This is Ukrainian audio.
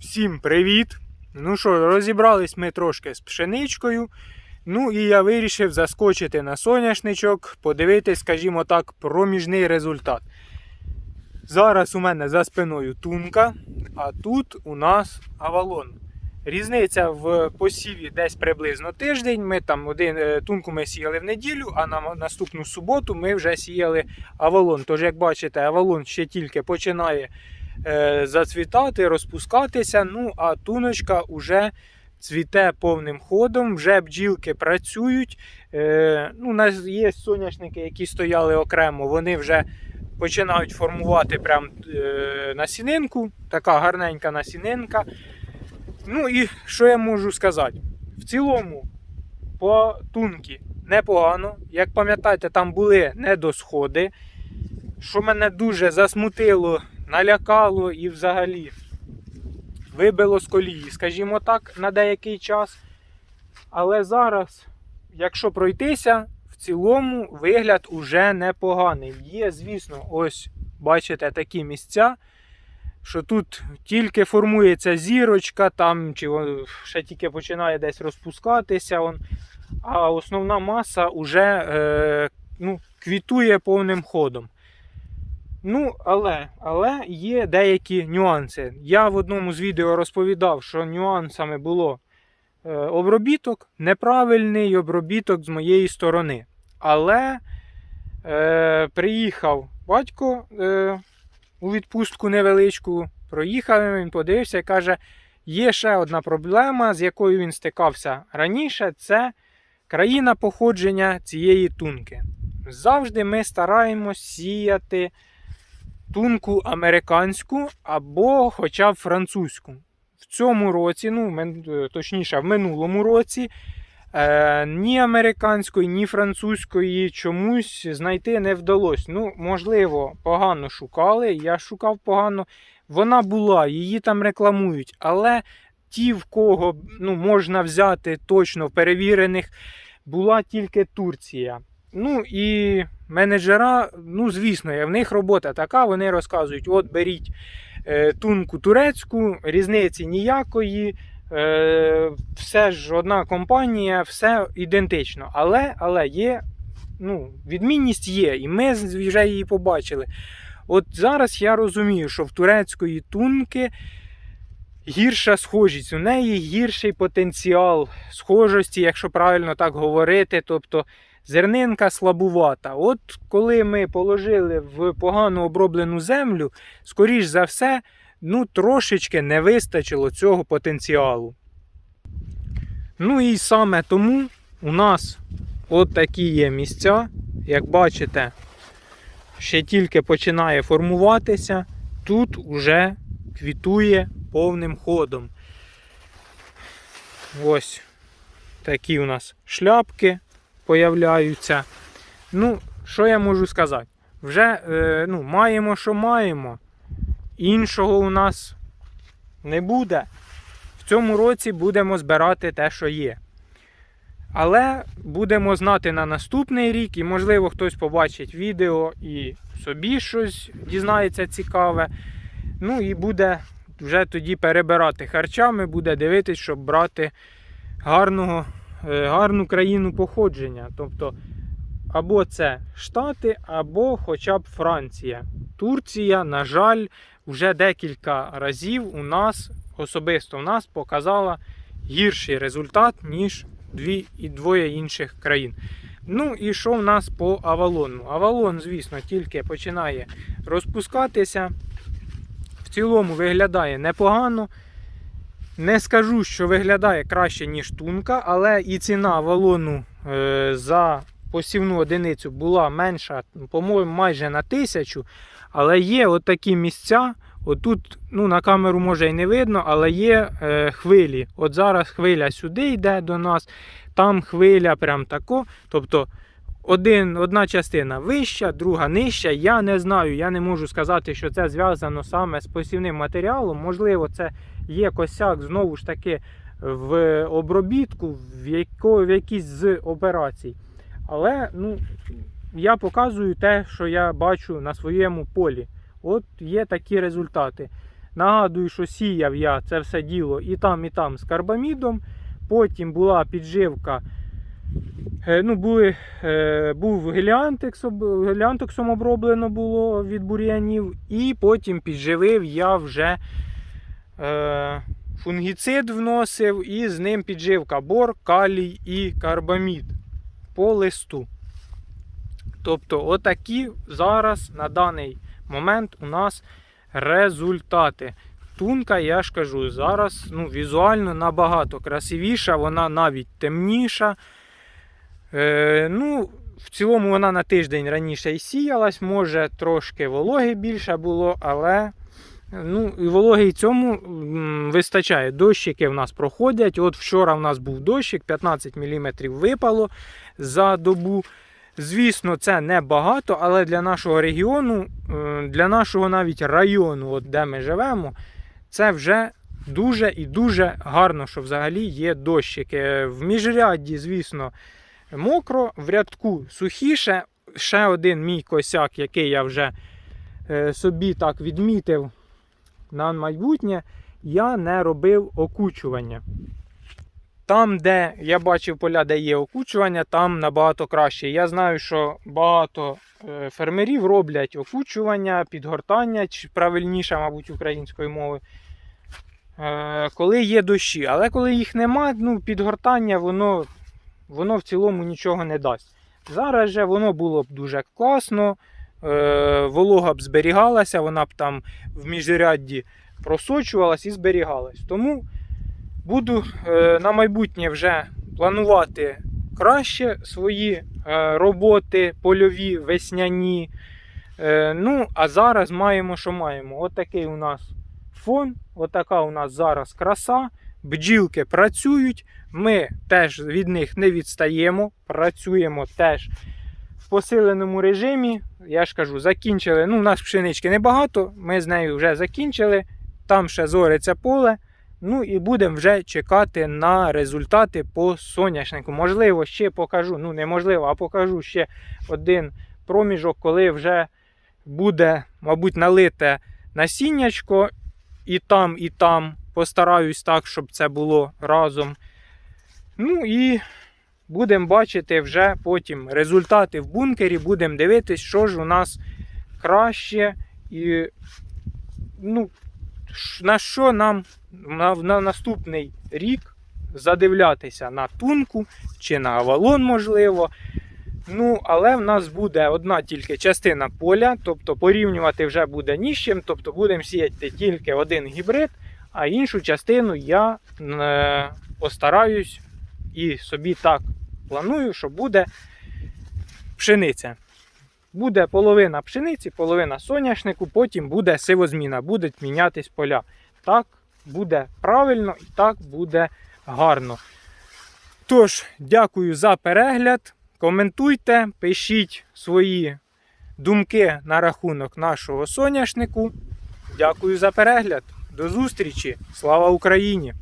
Всім привіт! Ну що, розібрались ми трошки з пшеничкою. Ну і я вирішив заскочити на соняшничок, подивитись, скажімо так, проміжний результат. Зараз у мене за спиною тунка, а тут у нас авалон. Різниця в посіві десь приблизно тиждень. Ми там один е, тунку ми сіяли в неділю, а на наступну суботу ми вже сіяли авалон. Тож, як бачите, авалон ще тільки починає зацвітати, розпускатися. Ну а туночка вже цвіте повним ходом, вже бджілки працюють. Е, ну, У нас є соняшники, які стояли окремо, вони вже починають формувати прям е, насінинку, така гарненька насінинка. Ну і що я можу сказати? В цілому, по тунки непогано. Як пам'ятаєте, там були недосходи, що мене дуже засмутило, налякало і взагалі вибило з колії, скажімо так, на деякий час. Але зараз, якщо пройтися, в цілому вигляд уже непоганий. Є, звісно, ось бачите такі місця, що тут тільки формується зірочка, там чи ще тільки починає десь розпускатися. Он, а основна маса вже е, ну, квітує повним ходом. Ну, але, але є деякі нюанси. Я в одному з відео розповідав, що нюансами було е, обробіток, неправильний обробіток з моєї сторони. Але е, приїхав батько е, у відпустку невеличку, проїхав, він подивився і каже, є ще одна проблема, з якою він стикався раніше, це країна походження цієї тунки. Завжди ми стараємось сіяти тунку американську або хоча б французьку. В цьому році, ну, точніше, в минулому році, е, ні американської, ні французької чомусь знайти не вдалося. Ну, можливо, погано шукали. Я шукав погано. Вона була, її там рекламують, але ті, в кого ну, можна взяти точно перевірених, була тільки Турція. Ну і менеджера, ну звісно, в них робота така, вони розказують: от беріть е, тунку турецьку, різниці ніякої, е, все ж одна компанія, все ідентично. Але, але є, ну, відмінність є, і ми вже її побачили. От зараз я розумію, що в турецької тунки гірша схожість, у неї гірший потенціал схожості, якщо правильно так говорити. Тобто зернинка слабувата. От коли ми положили в погано оброблену землю, скоріш за все, ну трошечки не вистачило цього потенціалу. Ну і саме тому у нас от такі є місця. Як бачите, ще тільки починає формуватися, тут уже квітує повним ходом. Ось такі у нас шляпки появляються. Ну, що я можу сказати? Вже е, ну, маємо, що маємо. Іншого у нас не буде. В цьому році будемо збирати те, що є. Але будемо знати на наступний рік, і, можливо, хтось побачить відео і собі щось дізнається цікаве. Ну і буде вже тоді перебирати харчами, буде дивитись, щоб брати гарного, гарну країну походження. Тобто, або це Штати, або хоча б Франція. Турція, на жаль, вже декілька разів у нас, особисто у нас, показала гірший результат, ніж дві і двоє інших країн. Ну і що в нас по Авалону? Авалон, звісно, тільки починає розпускатися. В цілому виглядає непогано. Не скажу, що виглядає краще, ніж тунка, але і ціна Авалону е, за посівну одиницю була менша, по-моєму, майже на тисячу. Але є от такі місця. Отут, ну, на камеру може і не видно, але є е, хвилі. От зараз хвиля сюди йде до нас, там хвиля прям тако. Тобто один, одна частина вища, друга нижча. Я не знаю, я не можу сказати, що це зв'язано саме з посівним матеріалом. Можливо, це є косяк знову ж таки в обробітку, в, яко, в якійсь з операцій. Але ну, я показую те, що я бачу на своєму полі. От є такі результати. Нагадую, що сіяв я це все діло і там, і там з карбамідом. Потім була підживка. е, Ну, були, е, був геліантекс, геліантексом оброблено було від бур'янів. І потім підживив я вже фунгіцид вносив, і з ним підживка бор, калій і карбамід по листу. Тобто, отакі зараз на даний момент у нас результати. Тунка, я ж кажу, зараз ну, візуально набагато красивіша, вона навіть темніша. Е, ну, в цілому вона на тиждень раніше і сіялась, може трошки вологи більше було, але ну, і вологи цьому вистачає. Дощики в нас проходять. От вчора в нас був дощик, 15 мм випало за добу. Звісно, це не багато, але для нашого регіону, е, для нашого навіть району, от де ми живемо, це вже дуже і дуже гарно, що взагалі є дощики. В міжрядді, звісно, мокро, в рядку сухіше. Ще один мій косяк, який я вже е, собі так відмітив на майбутнє, я не робив окучування. Там, де я бачив поля, де є окучування, там набагато краще. Я знаю, що багато е, фермерів роблять окучування, підгортання, чи правильніше, мабуть, української мови. е, Коли є дощі. Але коли їх нема, ну, підгортання воно, воно в цілому нічого не дасть. Зараз же воно було б дуже класно, волога б зберігалася, вона б там в міжрядді просочувалась і зберігалась. Тому буду е, на майбутнє вже планувати краще свої е, роботи польові, весняні. Е, ну, а зараз маємо, що маємо. Отакий у нас фон, отака у нас зараз краса. Бджілки працюють, ми теж від них не відстаємо, працюємо теж в посиленому режимі. Я ж кажу, закінчили. Ну, у нас пшенички небагато, ми з нею вже закінчили. Там ще зориться поле. Ну і будемо вже чекати на результати по соняшнику. Можливо, ще покажу, ну неможливо, а покажу ще один проміжок, коли вже буде, мабуть, налите насіннячко. І там, і там. Постараюсь так, щоб це було разом. Ну і будемо бачити вже потім результати в бункері. Будемо дивитись, що ж у нас краще і ну, на що нам на, на наступний рік задивлятися на тунку чи на авалон, можливо. Ну, але в нас буде одна тільки частина поля, тобто порівнювати вже буде ні з чим, тобто будемо сіяти тільки один гібрид, а іншу частину я е, постараюсь і собі так планую, що буде пшениця. Буде половина пшениці, половина соняшнику, потім буде сивозміна, будуть мінятись поля. Так буде правильно і так буде гарно. Тож, дякую за перегляд. Коментуйте, пишіть свої думки на рахунок нашого соняшнику. Дякую за перегляд. До зустрічі! Слава Україні!